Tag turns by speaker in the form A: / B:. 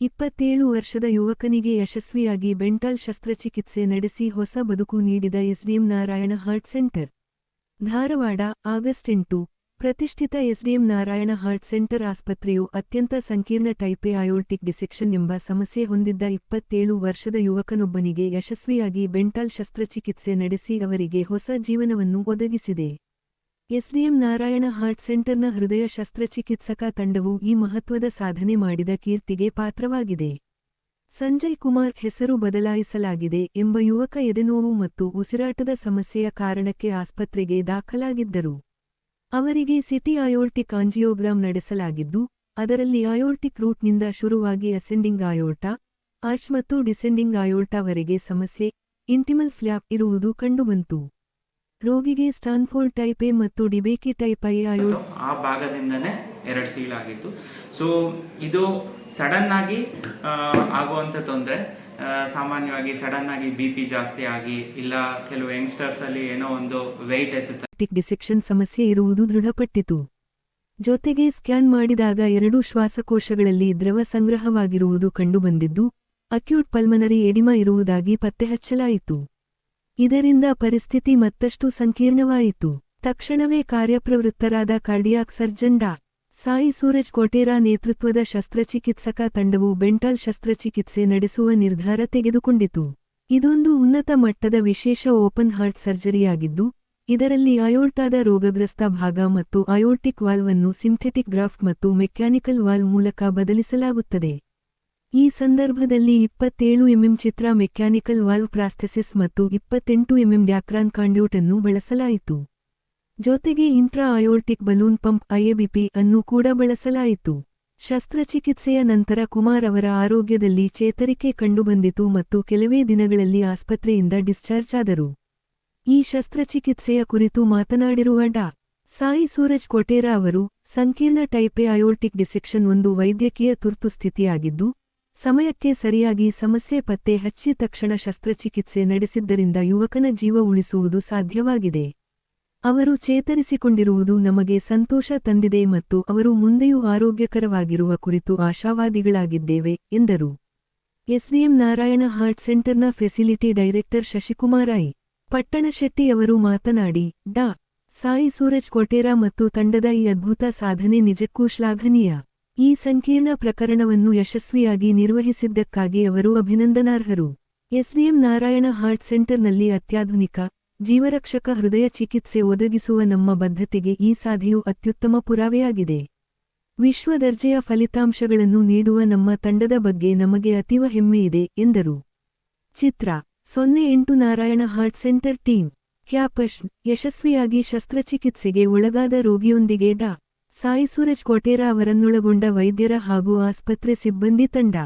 A: ಇಪ್ಪತ್ತೇಳು ವರ್ಷದ ಯುವಕನಿಗೆ ಯಶಸ್ವಿಯಾಗಿ ಬೆಂಟಲ್ ಶಸ್ತ್ರಚಿಕಿತ್ಸೆ ನಡೆಸಿ ಹೊಸ ಬದುಕು ನೀಡಿದ SDM Narayana heart centre. Dharwad, August ಎಂಟು. ಪ್ರತಿಷ್ಠಿತ ಎಸ್ಡಿಎಂ ನಾರಾಯಣ ಹಾರ್ಟ್ ಸೆಂಟರ್ ಆಸ್ಪತ್ರೆಯು ಅತ್ಯಂತ ಸಂಕೀರ್ಣ ಟೈಪೆ ಅಯೋರ್ಟಿಕ್ ಡಿಸೆಕ್ಷನ್ ಎಂಬ ಸಮಸ್ಯೆ ಹೊಂದಿದ್ದ ಇಪ್ಪತ್ತೇಳು ವರ್ಷದ ಯುವಕನೊಬ್ಬನಿಗೆ ಯಶಸ್ವಿಯಾಗಿ ಬೆಂಟಲ್ ಶಸ್ತ್ರಚಿಕಿತ್ಸೆ ನಡೆಸಿ ಅವರಿಗೆ ಹೊಸ ಜೀವನವನ್ನು ಒದಗಿಸಿದೆ. ಎಸ್ಡಿಎಂ ನಾರಾಯಣ ಹಾರ್ಟ್ ಸೆಂಟರ್ನ ಹೃದಯ ಶಸ್ತ್ರಚಿಕಿತ್ಸಕ ತಂಡವು ಈ ಮಹತ್ವದ ಸಾಧನೆ ಮಾಡಿದ ಕೀರ್ತಿಗೆ ಪಾತ್ರವಾಗಿದೆ. ಸಂಜಯ್ ಕುಮಾರ್ ಹೆಸರು ಬದಲಾಯಿಸಲಾಗಿದೆ ಎಂಬ ಯುವಕ ಎದೆನೋವು ಮತ್ತು ಉಸಿರಾಟದ ಸಮಸ್ಯೆಯ ಕಾರಣಕ್ಕೆ ಆಸ್ಪತ್ರೆಗೆ ದಾಖಲಾಗಿದ್ದರು. ಅವರಿಗೆ ಸಿಟಿ ಅಯೋರ್ಟಿಕ್ ಆಂಜಿಯೋಗ್ರಾಮ್ ನಡೆಸಲಾಗಿದ್ದು, ಅದರಲ್ಲಿ ಅಯೋರ್ಟಿಕ್ ರೂಟ್ನಿಂದ ಶುರುವಾಗಿ ಅಸೆಂಡಿಂಗ್ ಅಯೋರ್ಟಾ ಆರ್ಚ್ ಮತ್ತು ಡಿಸೆಂಡಿಂಗ್ ಅಯೋರ್ಟಾವರೆಗೆ ಸಮಸ್ಯೆ, ಇಂಟಿಮಲ್ ಫ್ಲ್ಯಾಪ್ ಇರುವುದು ಕಂಡುಬಂತು. ರೋಗಿಗೆ ಸ್ಟಾನ್ಫೋರ್ಡ್ ಟೈಪ್ ಎ ಮತ್ತು ಡಿಬೇಕಿ ಟೈಪ್ ಐ ಆಯೋ
B: ಆ ಭಾಗದಿಂದನೇ ಎರಡು ಸೀಲ್ ಆಗಿತ್ತು. ಸೊ ಇದು ಸಡನ್ ಆಗಿ ಆಗುವಂಥ ತೊಂದರೆ. ಸಾಮಾನ್ಯವಾಗಿ ಸಡನ್ ಆಗಿ ಬಿ ಪಿ ಜಾಸ್ತಿ ಆಗಿ ಇಲ್ಲ ಕೆಲವು ಯಂಗ್ಸ್ಟರ್ಸ್ ಅಲ್ಲಿ ಏನೋ ಒಂದು ವೆಯ್ಟ್
A: ಎತ್ತ ಡಿಸೆಕ್ಷನ್ ಸಮಸ್ಯೆ ಇರುವುದು ದೃಢಪಟ್ಟಿತು. ಜೊತೆಗೆ ಸ್ಕ್ಯಾನ್ ಮಾಡಿದಾಗ ಎರಡೂ ಶ್ವಾಸಕೋಶಗಳಲ್ಲಿ ದ್ರವ ಸಂಗ್ರಹವಾಗಿರುವುದು ಕಂಡುಬಂದಿದ್ದು ಅಕ್ಯೂಟ್ ಪಲ್ಮನರಿ ಎಡಿಮಾ ಇರುವುದಾಗಿ ಪತ್ತೆಹಚ್ಚಲಾಯಿತು. ಇದರಿಂದ ಪರಿಸ್ಥಿತಿ ಮತ್ತಷ್ಟು ಸಂಕೀರ್ಣವಾಯಿತು. ತಕ್ಷಣವೇ ಕಾರ್ಯಪ್ರವೃತ್ತರಾದ ಕಾರ್ಡಿಯಾಕ್ ಸರ್ಜನ್ ಡಾ. ಸಾಯಿ ಸೂರಜ್ ಕೋಟೇರಾ ನೇತೃತ್ವದ ಶಸ್ತ್ರಚಿಕಿತ್ಸಕ ತಂಡವು ಬೆಂಟಲ್ ಶಸ್ತ್ರಚಿಕಿತ್ಸೆ ನಡೆಸುವ ನಿರ್ಧಾರ ತೆಗೆದುಕೊಂಡಿತು. ಇದೊಂದು ಉನ್ನತ ಮಟ್ಟದ ವಿಶೇಷ ಓಪನ್ ಹಾರ್ಟ್ ಸರ್ಜರಿಯಾಗಿದ್ದು, ಇದರಲ್ಲಿ ಅಯೋರ್ಟಾದ ರೋಗಗ್ರಸ್ತ ಭಾಗ ಮತ್ತು ಅಯೋಟಿಕ್ ವಾಲ್ವ್ ಅನ್ನು ಸಿಂಥೆಟಿಕ್ ಗ್ರಾಫ್ಟ್ ಮತ್ತು ಮೆಕ್ಯಾನಿಕಲ್ ವಾಲ್ವ್ ಮೂಲಕ ಬದಲಿಸಲಾಗುತ್ತದೆ. ಈ ಸಂದರ್ಭದಲ್ಲಿ ಇಪ್ಪತ್ತೇಳು ಎಂಎಂ ಚಿತ್ರ ಮೆಕ್ಯಾನಿಕಲ್ ವಾಲ್ವ್ ಪ್ರಾಸ್ಥೆಸಿಸ್ ಮತ್ತು ಇಪ್ಪತ್ತೆಂಟು ಎಂಎಂ ಡ್ಯಾಕ್ರಾನ್ ಕಾಂಡ್ಯೂಟ್ ಅನ್ನು ಬಳಸಲಾಯಿತು. ಜೊತೆಗೆ intra aortic balloon pump IABP ಅನ್ನು ಕೂಡ ಬಳಸಲಾಯಿತು. ಶಸ್ತ್ರಚಿಕಿತ್ಸೆಯ ನಂತರ ಕುಮಾರ್ ಅವರ ಆರೋಗ್ಯದಲ್ಲಿ ಚೇತರಿಕೆ ಕಂಡುಬಂದಿತು ಮತ್ತು ಕೆಲವೇ ದಿನಗಳಲ್ಲಿ ಆಸ್ಪತ್ರೆಯಿಂದ ಡಿಸ್ಚಾರ್ಜ್ ಆದರು. ಈ ಶಸ್ತ್ರಚಿಕಿತ್ಸೆಯ ಕುರಿತು ಮಾತನಾಡಿರುವ ಡಾ. ಸಾಯಿ ಸೂರಜ್ ಕೊಟೇರಾ ಅವರು, ಸಂಕೀರ್ಣ ಟೈಪೆ ಅಯೋರ್ಟಿಕ್ ಡಿಸೆಕ್ಷನ್ ಒಂದು ವೈದ್ಯಕೀಯ ತುರ್ತು ಸ್ಥಿತಿಯಾಗಿದ್ದು ಸಮಯಕ್ಕೆ ಸರಿಯಾಗಿ ಸಮಸ್ಯೆ ಪತ್ತೆ ಹಚ್ಚಿ ತಕ್ಷಣ ಶಸ್ತ್ರಚಿಕಿತ್ಸೆ ನಡೆಸಿದ್ದರಿಂದ ಯುವಕನ ಜೀವ ಉಳಿಸುವುದು ಸಾಧ್ಯವಾಗಿದೆ. ಅವರು ಚೇತರಿಸಿಕೊಂಡಿರುವುದು ನಮಗೆ ಸಂತೋಷ ತಂದಿದೆ ಮತ್ತು ಅವರು ಮುಂದೆಯೂ ಆರೋಗ್ಯಕರವಾಗಿರುವ ಕುರಿತು ಆಶಾವಾದಿಗಳಾಗಿದ್ದೇವೆ, ಎಂದರು. SDM Narayana heart ಸೆಂಟರ್ನ facility director Shashikumar I. Pattanashetti ಅವರು ಮಾತನಾಡಿ, ಡಾ. ಸಾಯಿ ಸೂರಜ್ ಕೊಟೇರಾ ಮತ್ತು ತಂಡದ ಈ ಅದ್ಭುತ ಸಾಧನೆ ನಿಜಕ್ಕೂ ಶ್ಲಾಘನೀಯ. ಈ ಸಂಕೀರ್ಣ ಪ್ರಕರಣವನ್ನು ಯಶಸ್ವಿಯಾಗಿ ನಿರ್ವಹಿಸಿದ್ದಕ್ಕಾಗಿ ಅವರು ಅಭಿನಂದನಾರ್ಹರು. ಎಸ್ಡಿಎಂ ನಾರಾಯಣ ಹಾರ್ಟ್ ಸೆಂಟರ್ನಲ್ಲಿ ಅತ್ಯಾಧುನಿಕ, ಜೀವರಕ್ಷಕ ಹೃದಯ ಚಿಕಿತ್ಸೆ ಒದಗಿಸುವ ನಮ್ಮ ಬದ್ಧತೆಗೆ ಈ ಸಾಧಿಯು ಅತ್ಯುತ್ತಮ ಪುರಾವೆಯಾಗಿದೆ. ವಿಶ್ವ ದರ್ಜೆಯ ಫಲಿತಾಂಶಗಳನ್ನು ನೀಡುವ ನಮ್ಮ ತಂಡದ ಬಗ್ಗೆ ನಮಗೆ ಅತೀವ ಹೆಮ್ಮೆಯಿದೆ ಎಂದರು. ಚಿತ್ರ, ಸೊನ್ನೆ ಎಂಟು ನಾರಾಯಣ ಹಾರ್ಟ್ ಸೆಂಟರ್ ಟೀಮ್. ಕ್ಯಾಪಶ್, ಯಶಸ್ವಿಯಾಗಿ ಶಸ್ತ್ರಚಿಕಿತ್ಸೆಗೆ ಒಳಗಾದ ರೋಗಿಯೊಂದಿಗೆ ಡಾ. ಸಾಯಿ ಸೂರಜ್ ಕೋಟೇರ ಅವರನ್ನೊಳಗೊಂಡ ವೈದ್ಯರ ಹಾಗೂ ಆಸ್ಪತ್ರೆ ಸಿಬ್ಬಂದಿ ತಂಡ.